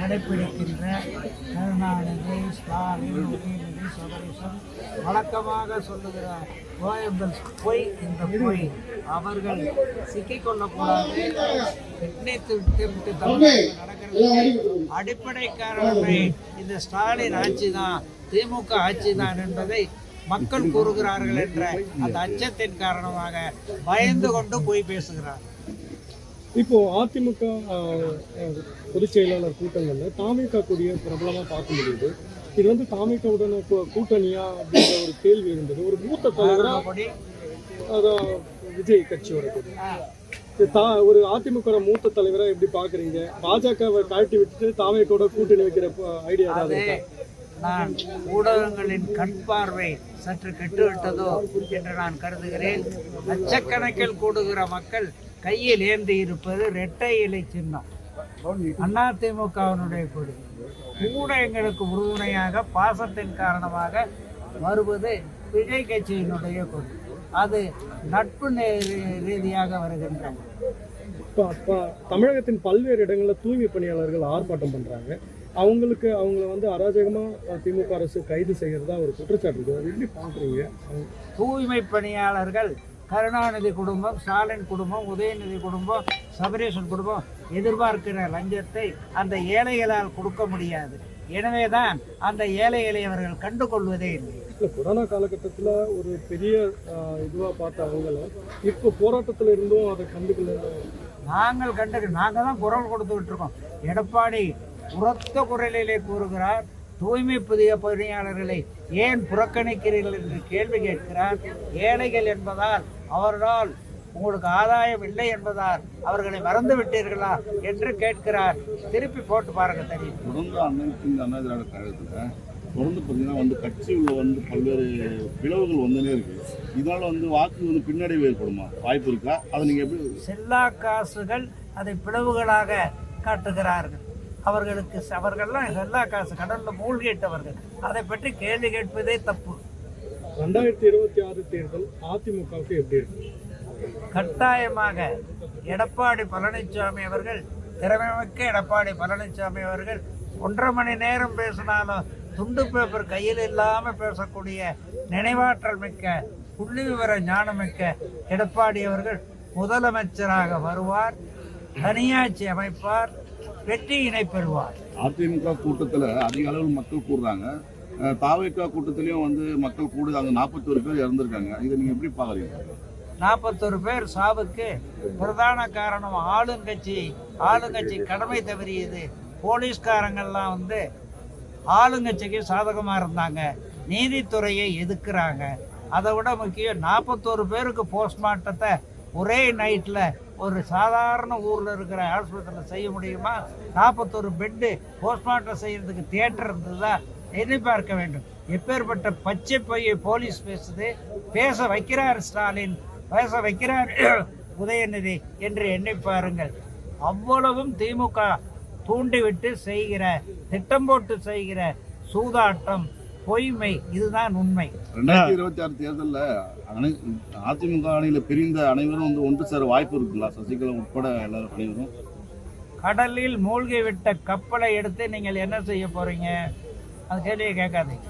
கடைப்பிடிக்கின்ற கருணாநிதி ஸ்டாலின் உதயநிதி வழக்கமாக சொல்லுகிற கோயம்பல் பொய் இந்த பொய் அவர்கள் சிக்கிக்கொள்ளக்கூடாது விட்டு தமிழகத்தில் நடக்கிறது. அடிப்படை காரணமே இந்த ஸ்டாலின் ஆட்சி தான் திமுக ஆட்சி தான் என்பதை மக்கள் கூறுகிறார்கள் என்ற அந்த அச்சத்தின் காரணமாக பயந்து கொண்டு போய் பேசுகிறார். இப்போ அதிமுக பொதுச் செயலாளர் கூட்டங்கள்ல தாமிக கூடிய பிரபலமா பார்க்க முடியுது. இது வந்து தாமிகவுடன் கூட்டணியா அப்படின்ற ஒரு கேள்வி இருந்தது. ஒரு மூத்த தலைவரா அப்படி அதான் விஜய் கட்சியோட தா ஒரு அதிமுக மூத்த தலைவரா எப்படி பாக்குறீங்க பாஜகவை கழட்டி விட்டுட்டு தாமிகோட கூட்டணி வைக்கிற ஐடியா ஏதாவது இருக்கா? நான் ஊடகங்களின் கண் பார்வை சற்று கெட்டுவிட்டதோ என்று நான் கருதுகிறேன். லட்சக்கணக்கில் கூடுகிற மக்கள் கையில் ஏந்தி இருப்பது இரட்டை இலை சின்னம். அதிமுகவினுடைய கொடி. கூட எங்களுக்கு உறுதுணையாக பாசத்தின் காரணமாக வருவது விஜய் கட்சியினுடைய கொடி. அது நட்பு ரீதியாக வருகின்ற இப்ப அப்ப தமிழகத்தின் பல்வேறு இடங்கள்ல தூய்மை பணியாளர்கள் ஆர்ப்பாட்டம் பண்றாங்க. அவங்களுக்கு அவங்கள வந்து அராஜகமா அஹ், திமுக அரசு கைது செய்யறதா ஒரு குற்றச்சாட்டு இருக்கு அது எப்படி பாக்குறீங்க அவங்க- தூய்மை பணியாளர்கள் கருணாநிதி குடும்பம் ஸ்டாலின் குடும்பம் உதயநிதி குடும்பம் சபரீசன் குடும்பம் எதிர்பார்க்கிற லஞ்சத்தை அந்த ஏழைகளால் கொடுக்க முடியாது. எனவேதான் அந்த ஏழை எளியவர்கள் கண்டு கொள்வதே இல்லை கொரோனா காலகட்டத்துல ஒரு பெரிய அஹ், இதுவா பார்த்த அவங்கள இப்போ போராட்டத்துல இருந்தும் அதை கண்டுக்கல. நாங்கள் கண்டு நாங்கள் தான் குரல் கொடுத்துக்கிட்டு இருக்கோம். எடப்பாடி உரத்த குரலிலே கூறுகிறார் தூய்மை புதிய பணியாளர்களை ஏன் புறக்கணிக்கிறீர்கள் என்று கேள்வி கேட்கிறார். ஏழைகள் என்பதால் அவர்களால் உங்களுக்கு ஆதாயம் இல்லை என்பதால் அவர்களை மறந்து விட்டீர்களா என்று கேட்கிறார். திருப்பி போட்டு பாருங்க தெரியும் தொடர்ந்து அனைத்து இந்த அண்ணா திராவிட கழகத்தில் தொடர்ந்து பார்த்தீங்கன்னா வந்து கட்சியில் வந்து பல்வேறு பிளவுகள் வந்துனே இருக்கு. இதனால வந்து வாக்கு வந்து பின்னடைவு ஏற்படுமா? வாய்ப்பு இருக்கா? அதை நீங்கள் எப்படி செல்லா காசுகள் அதை பிளவுகளாக காட்டுகிறார்கள். அவர்களுக்கு அவர்கள்லாம் செல்லா காசு கடல்ல மூழ்கிட்டவர்கள். அதை பற்றி கேள்வி கேட்பதே தப்பு. ரெண்டாயிரத்தி இருபத்தி ஆறு தேர்தல் அதிமுகவுக்கு எப்படி இருக்கு? கட்டாயமாக எடப்பாடி பழனிசாமி அவர்கள் திறமைமிக்க எடப்பாடி பழனிசாமி அவர்கள் ஒன்றரை மணி நேரம் பேசினாலும் துண்டு பேப்பர் கையில் இல்லாமல் பேசக்கூடிய நினைவாற்றல் மிக்க புள்ளி விவர ஞானமிக்க எடப்பாடி அவர்கள் முதலமைச்சராக வருவார் தனியாட்சி அமைப்பார் வெற்றியினை பெறுவார். அதிமுக கூட்டத்தில் அதிக அளவில் மக்கள் கூடுறாங்க. தாவேக்கா கூட்டத்திலையும் வந்து மக்கள் கூடுதாங்க நாற்பத்தோரு பேர் இறந்துருக்காங்க. இதை நீங்கள் எப்படி பார்க்குறீங்க? நாற்பத்தொரு பேர் சாவுக்கு பிரதான காரணம் ஆளுங்கட்சி. ஆளுங்கட்சி கடமை தவறியது. போலீஸ்காரங்கள்லாம் வந்து ஆளுங்கட்சிக்கு சாதகமாக இருந்தாங்க. நீதித்துறையை எதுக்குறாங்க அதை விட முக்கியம் நாற்பத்தோரு பேருக்கு போஸ்ட்மார்ட்டத்தை ஒரே நைட்டில் ஒரு சாதாரண ஊரில் இருக்கிற ஆஸ்பத்திரியில் செய்ய முடியுமா? நாற்பத்தொரு பெட்டு போஸ்ட்மார்ட்டம் செய்கிறதுக்கு தேட்டர் இருந்ததா? எண்ணி பார்க்க வேண்டும். எப்பேற்பட்ட பச்சை பொய்யை போலீஸ் பேசுது பேச வைக்கிறார் ஸ்டாலின் பேச வைக்கிறார் உதயநிதி என்று எண்ணி பாருங்கள். அவ்வளவும் திமுக தூண்டிவிட்டு செய்கிற திட்டம் போட்டு செய்கிற சூதாட்டம் பொய்மை இதுதான் உண்மை. ரெண்டாயிரத்தி இருபத்தி ஆறு தேர்தலில் அதிமுக அணியில் பிரிந்த அனைவரும் வந்து ஒன்று சேர வாய்ப்பு இருக்குங்களா சசிகலா உட்பட எல்லாரும் அனைவரும். கடலில் மூழ்கி விட்ட கப்பலை எடுத்து நீங்கள் என்ன செய்ய போறீங்க? அது கேள்வியை கேட்காதீங்க.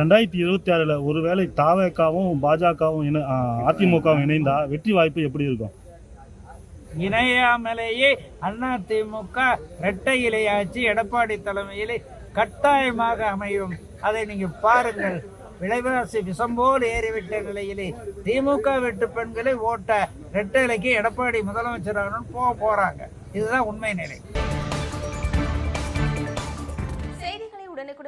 ரெண்டாயிரத்தி இருபத்தி ஆறில் ஒருவேளை தாவேக்காவும் பாஜகவும் இணை அதிமுகவும் இணைந்தா வெற்றி வாய்ப்பு எப்படி இருக்கும்? இணையாமலேயே அதிமுக இரட்டை இலையாட்சி எடப்பாடி தலைமையிலே கட்டாயமாக அமையும். அதை நீங்க பாருங்கள். விலைவாசி விஷம் போல் ஏறிவிட்ட நிலையிலே திமுக வெட்டு பெண்களை ஓட்ட இரட்டை இலைக்கு எடப்பாடி முதலமைச்சராகணும் போக போறாங்க. இதுதான் உண்மை நிலை.